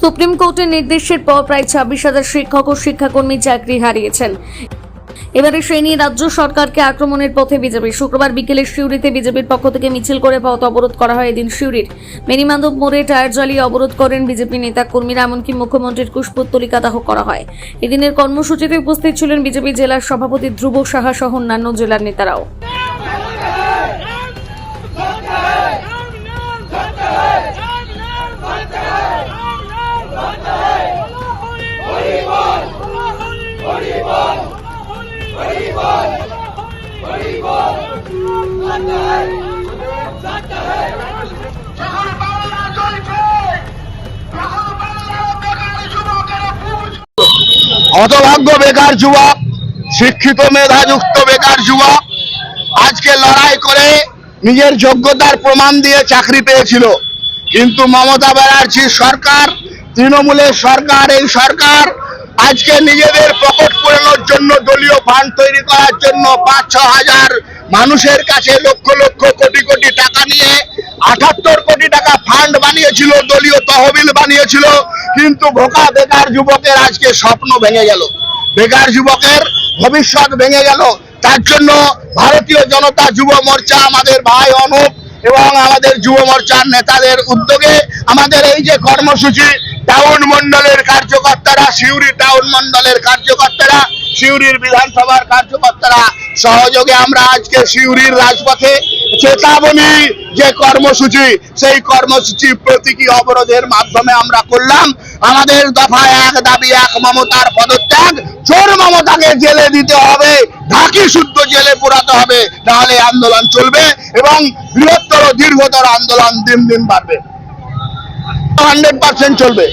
Supreme কোর্টের নির্দেশের পর প্রায় ছাব্বিশ হাজার শিক্ষক ও শিক্ষাকর্মী চাকরি হারিয়েছেন। এবারে সেই নিয়ে রাজ্য সরকারকে আক্রমণের পথে বিজেপি। শুক্রবার বিকেলে সিউড়িতে বিজেপির পক্ষ থেকে মিছিল করে পথ অবরোধ করা হয় এদিন সিউড়ির। মেনিমাধব মোড়ে টায়ার জ্বালিয়ে অবরোধ করেন বিজেপি নেতা কর্মীরা, এমনকি মুখ্যমন্ত্রীর কুশপুত্তলিকা দাহ করা হয়। এদিনের কর্মসূচিতে উপস্থিত ছিলেন বিজেপি জেলার সভাপতি ধ্রুব সাহা সহ অন্যান্য জেলার নেতারাও। হতভাগ্য বেকার যুবক শিক্ষিত মেধাযুক্ত বেকার যুবক আজকে লড়াই করে নিজের যোগ্যতার প্রমাণ দিয়ে চাকরি পেয়েছিল। কিন্তু মমতা ব্যানার্জির সরকার, তৃণমূলের সরকার, এই সরকার আজকে নিজেদের জন্য দলীয় ফান্ড তৈরি করার জন্য পাঁচ, ছ হাজার মানুষের কাছে লক্ষ লক্ষ কোটি কোটি টাকা নিয়ে আঠাত্তর কোটি টাকা ফান্ড বানিয়েছিল, দলীয় তহবিল বানিয়েছিল। কিন্তু ভোকা বেকার যুবকের আজকে স্বপ্ন ভেঙে গেল। বেকার যুবকের ভবিষ্যৎ ভেঙে গেল। তার জন্য ভারতীয় জনতা যুব মোর্চা আমাদের ভাই অনুপ এবং আমাদের যুব মোর্চার নেতাদের উদ্যোগে আমাদের এই যে কর্মসূচি টাউন মন্ডলের কার্যকর্তারা, সিউড়ি টাউন মন্ডলের কার্যকর্তারা, সিউড়ির বিধানসভার কার্যকর্তারা, সহযোগে আমরা আজকে সিউড়ির রাজপথে চেতাবনী যে কর্মসূচি, সেই কর্মসূচি প্রতীকী অবরোধের মাধ্যমে আমরা করলাম। আমাদের দফা এক দাবি, এক মমতার পদত্যাগ। চোর মমতাকে জেলে দিতে হবে, ঢাকি শুদ্ধ জেলে পোড়াতে হবে তাহলে আন্দোলন চলবে এবং বৃহত্তর, দীর্ঘতর আন্দোলন দিন দিন বাড়বে। হান্ড্রেড পার্সেন্ট চলবে।